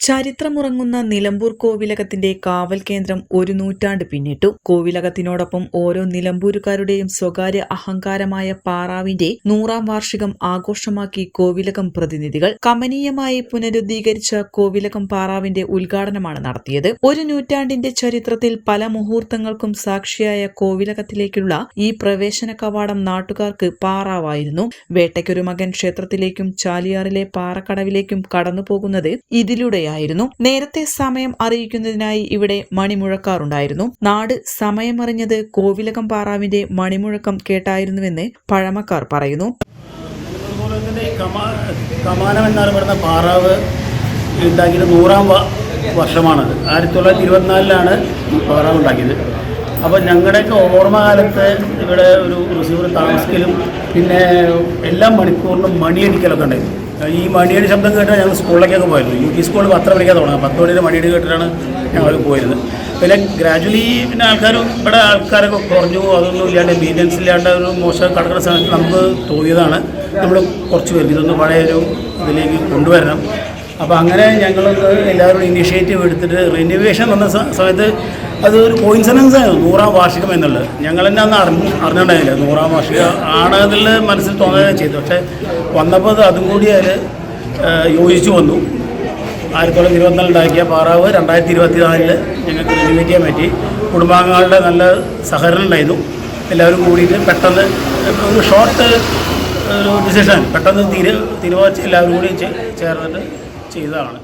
ചരിത്രമുറങ്ങുന്ന നിലമ്പൂർ കോവിലകത്തിന്റെ കാവൽ കേന്ദ്രം ഒരു നൂറ്റാണ്ട് പിന്നിട്ടു. കോവിലകത്തിനോടൊപ്പം ഓരോ നിലമ്പൂരുകാരുടെയും സ്വകാര്യ അഹങ്കാരമായ പാറാവിന്റെ നൂറാം വാർഷികം ആഘോഷമാക്കി കോവിലകം പ്രതിനിധികൾ കമനീയമായി പുനരുദ്ധീകരിച്ച കോവിലകം പാറാവിന്റെ ഉദ്ഘാടനമാണ് നടത്തിയത്. ഒരു നൂറ്റാണ്ടിന്റെ ചരിത്രത്തിൽ പല മുഹൂർത്തങ്ങൾക്കും സാക്ഷിയായ കോവിലകത്തിലേക്കുള്ള ഈ പ്രവേശന കവാടം നാട്ടുകാർക്ക് പാറാവായിരുന്നു. വേട്ടയ്ക്കൊരു മകൻ ക്ഷേത്രത്തിലേക്കും ചാലിയാറിലെ പാറക്കടവിലേക്കും കടന്നുപോകുന്നത് ഇതിലൂടെയായിരുന്നു നേരത്തെ സമയം അറിയിക്കുന്നതിനായി ഇവിടെ മണിമുഴക്കാറുണ്ടായിരുന്നു. നാട് സമയമറിഞ്ഞത് കോവിലകം പാറാവിന്റെ മണിമുഴക്കം കേട്ടായിരുന്നുവെന്ന് പഴമക്കാർ പറയുന്നു. കമാനം പാറാവ് ഉണ്ടാക്കിയത് നൂറാം വർഷമാണത് ആയിരത്തി തൊള്ളായിരത്തി ഇരുപത്തിനാലിലാണ് പാറാവ് ഉണ്ടാക്കിയത്. അപ്പോൾ ഞങ്ങളുടെയൊക്കെ ഓർമ്മകാലത്ത് ഇവിടെ ഒരു റിസീവർ താമസിക്കലും പിന്നെ എല്ലാ മണിക്കൂറിനും മണിയടിക്കലൊക്കെ ഉണ്ടായിരുന്നു. ഈ മണിയടി ശബ്ദം കേട്ടാൽ ഞങ്ങൾ സ്കൂളിലേക്കൊക്കെ പോയിരുന്നു യു പി സ്കൂളിൽ പത്രം പഠിക്കാൻ തുടങ്ങാം. പത്ത് മണിയുടെ മണിയടി കേട്ടിട്ടാണ് ഞങ്ങൾ പോയിരുന്നത്. പിന്നെ ഗ്രാജുവലി പിന്നെ ആൾക്കാർ ഇവിടെ ആൾക്കാരൊക്കെ കുറഞ്ഞു അതൊന്നും ഇല്ലാണ്ട് മെയിന്റനൻസ് ഇല്ലാണ്ട് ഒരു മോശം കടക്കുന്ന സമയത്ത് നമുക്ക് തോന്നിയതാണ്. നമ്മൾ കുറച്ച് പേർക്ക് ഇതൊന്ന് പഴയൊരു ഇതിലേക്ക് കൊണ്ടുവരണം. അപ്പോൾ അങ്ങനെ ഞങ്ങളൊന്ന് എല്ലാവരും ഇനിഷ്യേറ്റീവ് എടുത്തിട്ട് റിനോവേഷൻ വന്ന സമയത്ത് അത് ഒരു കോയിൻസിഡൻസ് ആയിരുന്നു നൂറാം വാർഷികം എന്നുള്ളത്. ഞങ്ങൾ തന്നെ അന്ന് അറിഞ്ഞു അറിഞ്ഞിട്ടുണ്ടായില്ല നൂറാം വാർഷികം ആണ് എന്നുള്ള മനസ്സിൽ തോന്നുകയും ചെയ്തു പക്ഷേ വന്നപ്പോൾ അത് കൂടി അതിൽ യോജിച്ചു വന്നു. ആയിരത്തി തൊള്ളായിരത്തി ഇരുപത്തിനാലിൽ ഉണ്ടാക്കിയ പാറാവ് രണ്ടായിരത്തി ഇരുപത്തി നാലിൽ ഞങ്ങൾക്ക് റിനിവേറ്റ് ചെയ്യാൻ പറ്റി. കുടുംബാംഗങ്ങളുടെ നല്ല സഹകരണം ഉണ്ടായിരുന്നു. എല്ലാവരും കൂടിയിട്ട് പെട്ടെന്ന് ഒരു ഷോർട്ട് ഒരു ഡിസിഷൻ പെട്ടെന്ന് തീരു തീരുമാനിച്ച് എല്ലാവരും കൂടി ചേർന്നിട്ട് ചെയ്തതാണ്.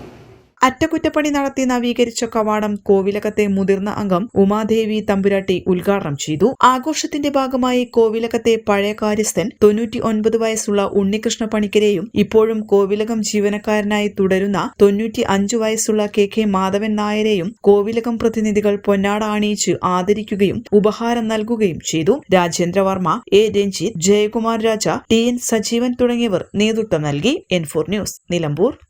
അറ്റകുറ്റപ്പണി നടത്തി നവീകരിച്ച കവാടം കോവിലകത്തെ മുതിർന്ന അംഗം ഉമാദേവി തമ്പുരാട്ടി ഉദ്ഘാടനം ചെയ്തു. ആഘോഷത്തിന്റെ ഭാഗമായി കോവിലകത്തെ പഴയ കാര്യസ്ഥൻ തൊണ്ണൂറ്റി ഒൻപത് വയസ്സുള്ള ഉണ്ണികൃഷ്ണ പണിക്കരെയും ഇപ്പോഴും കോവിലകം ജീവനക്കാരനായി തുടരുന്ന തൊണ്ണൂറ്റി അഞ്ചു വയസ്സുള്ള കെ കെ മാധവൻ നായരെയും കോവിലകം പ്രതിനിധികൾ പൊന്നാട അണിയിച്ച് ആദരിക്കുകയും ഉപഹാരം നൽകുകയും ചെയ്തു. Rajendravarma A Ranjith Jayakumar Raja T N Sajeevan തുടങ്ങിയവർ നേതൃത്വം നൽകി. N four news Nilambur.